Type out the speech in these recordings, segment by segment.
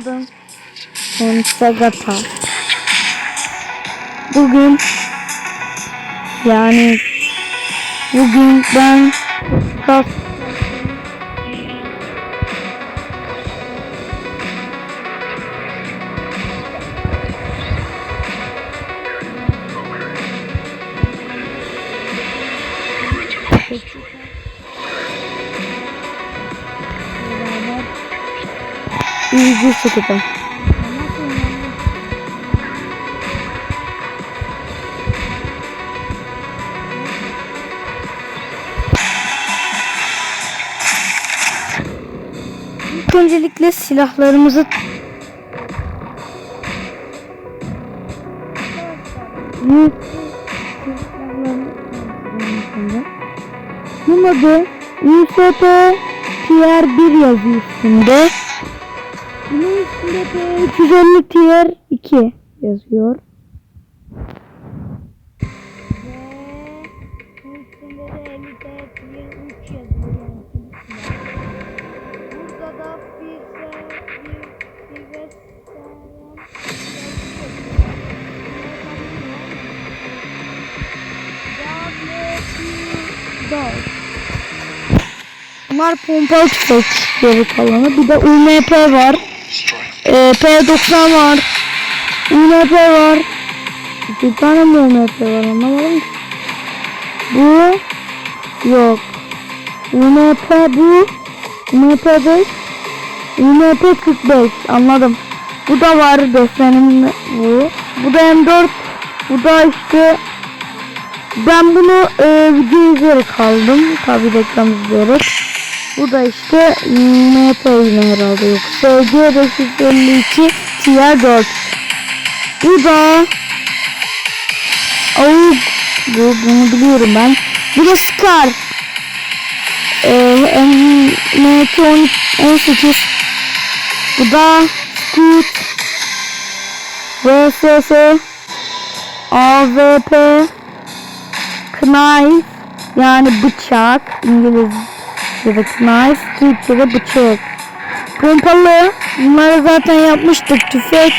adım Sensegata. Bugün yani bugün ben kas ilgi çekeceğim. İlk öncelikle silahlarımızı Bunun adı USP Tier 1 yazıyor üstünde. Bunun üstünde de 350 Tier 2 yazıyor. Ve üstünde de 50 Tier 3 yazıyor. Burada da bir bir bir ve Bunlar pompalı tüfek geri kalanı. Bir de UMP var. Ee, P90 var. UMP var. Bir tane mi UMP var anlamadım. Bu yok. UMP bu. UMP 5. UMP 45 anladım. Bu da var desenim bu. Bu da M4. Bu da işte ben bunu e, video izleyerek aldım. Tabi reklam izleyerek. Bu da işte MP yine herhalde yok. SG 552 Tier 4. Bu da Avuk bu bunu biliyorum ben. Bu da Scar. Ee, MT 18 Bu da Scoot VSS AVP Knife yani bıçak İngilizce'de knife Türkçe'de bıçak Pompalı bunları zaten yapmıştık tüfek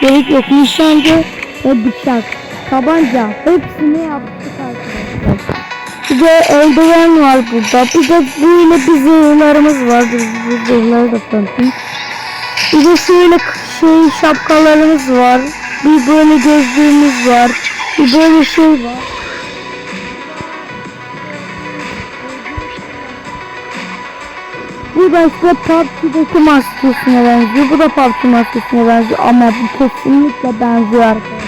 gerek yok nişancı ve bıçak. Tabanca hepsini yaptık arkadaşlar. Bir de eldiven var burada. Bir de böyle bir zırhlarımız var bu zırhları da tanıtayım. Bir de şöyle şey şapkalarımız var. Bir böyle gözlüğümüz var. Bir böyle şey var Bu da işte PUBG'deki maskesine benziyor. Bu da PUBG maskesine benziyor ama bu kesinlikle benziyor arkadaşlar.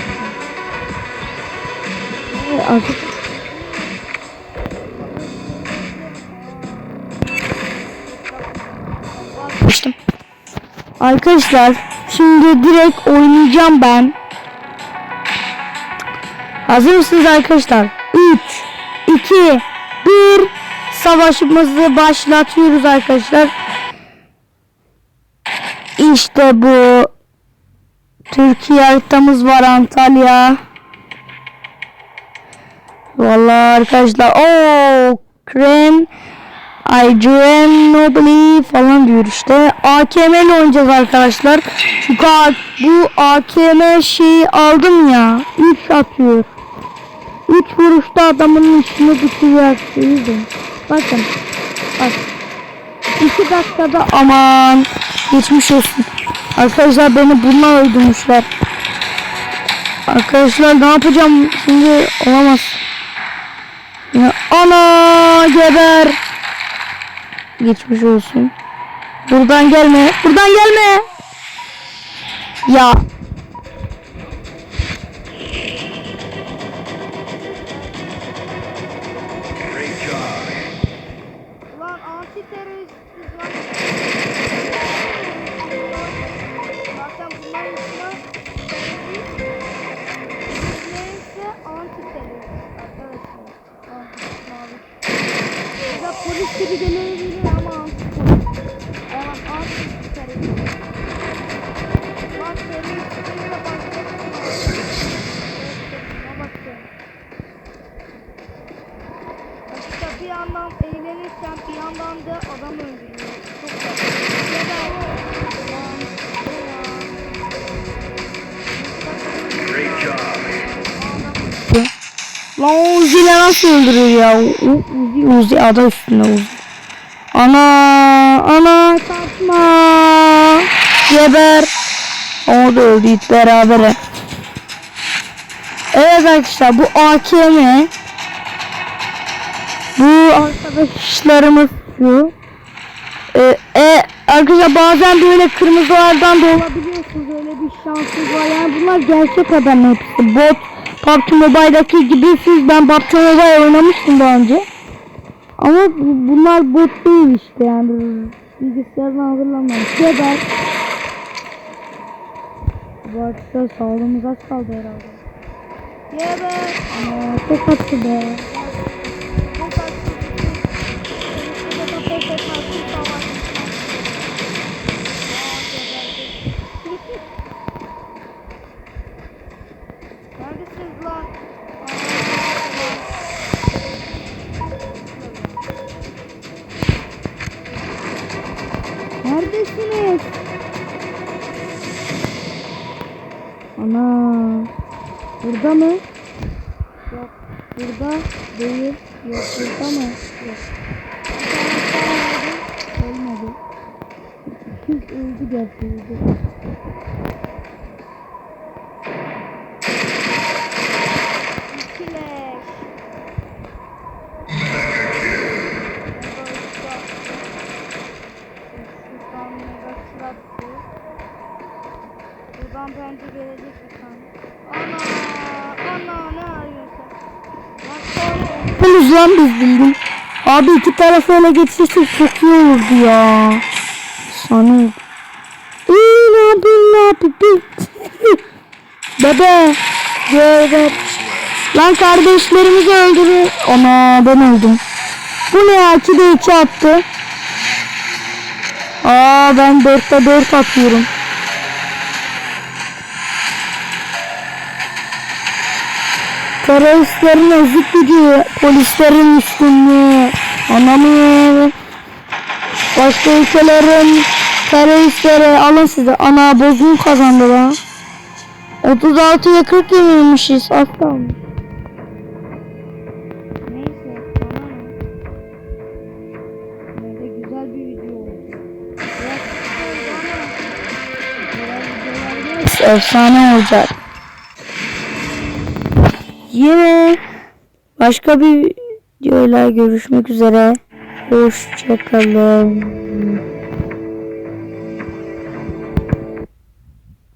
Açtım. Arkadaşlar şimdi direkt oynayacağım ben. Hazır mısınız arkadaşlar? 3 2 1 Savaşımızı başlatıyoruz arkadaşlar. İşte bu Türkiye haritamız var Antalya. Vallahi arkadaşlar o Kren Adrian Nobly falan diyor işte. AKM ile oynayacağız arkadaşlar. Çünkü bu AKM şeyi aldım ya. 3 atıyor. 3 vuruşta adamın içine bitiriyor. Bakın. Bak. 2 dakikada aman. Geçmiş olsun. Arkadaşlar beni bununla öldürmüşler. Arkadaşlar ne yapacağım şimdi olamaz. Ya, ana geber. Geçmiş olsun. Buradan gelme. Buradan gelme. Ya. Thank you. Lan o Uzi'yle nasıl öldürür ya? Uzi, Uzi adı üstünde Uzi. Ana ana kaçma. Geber. O da öldü berabere. Evet arkadaşlar bu AKM bu arkadaşlarımız şu. Ee, e, arkadaşlar bazen böyle kırmızılardan da olabiliyorsunuz öyle bir şanssız var yani bunlar gerçek adam hepsi bot PUBG Mobile'daki gibi siz ben PUBG Mobile oynamıştım daha önce. Ama bu- bunlar bot değil işte yani. Bilgisayardan hazırlanmamış. Geber bu arkadaşlar sağlığımız az kaldı herhalde. Geber Aa, çok attı be. Neredesiniz Ana. Burada mı? Yok. Burada değil. Yok burada mı? Yok. Olmadı. Öldü gerçi Buradan bence gelecek bir tane. Ana! Ana ne arıyorsun? Yapıyoruz lan biz bildim. Abi iki tarafı ele geçirsek çok iyi olurdu ya. Sana. İyi ne yapayım ne yapayım. Bebe. Bebe. Lan kardeşlerimizi öldürüyor. Ana ben öldüm. Bu ne ya? 2'de 2 attı. Aa ben 4'te 4 atıyorum. Teröristlerin ezik gücü, polislerin üstünlüğü, anlamıyorum. Başka ülkelerin teröristleri alın size. Ana bozgun kazandı lan. 36'ya 40 yenilmişiz aslan. neyse? Yine de güzel bir video oldu. Efsane olacak. Yine başka bir videoyla görüşmek üzere. Hoşçakalın.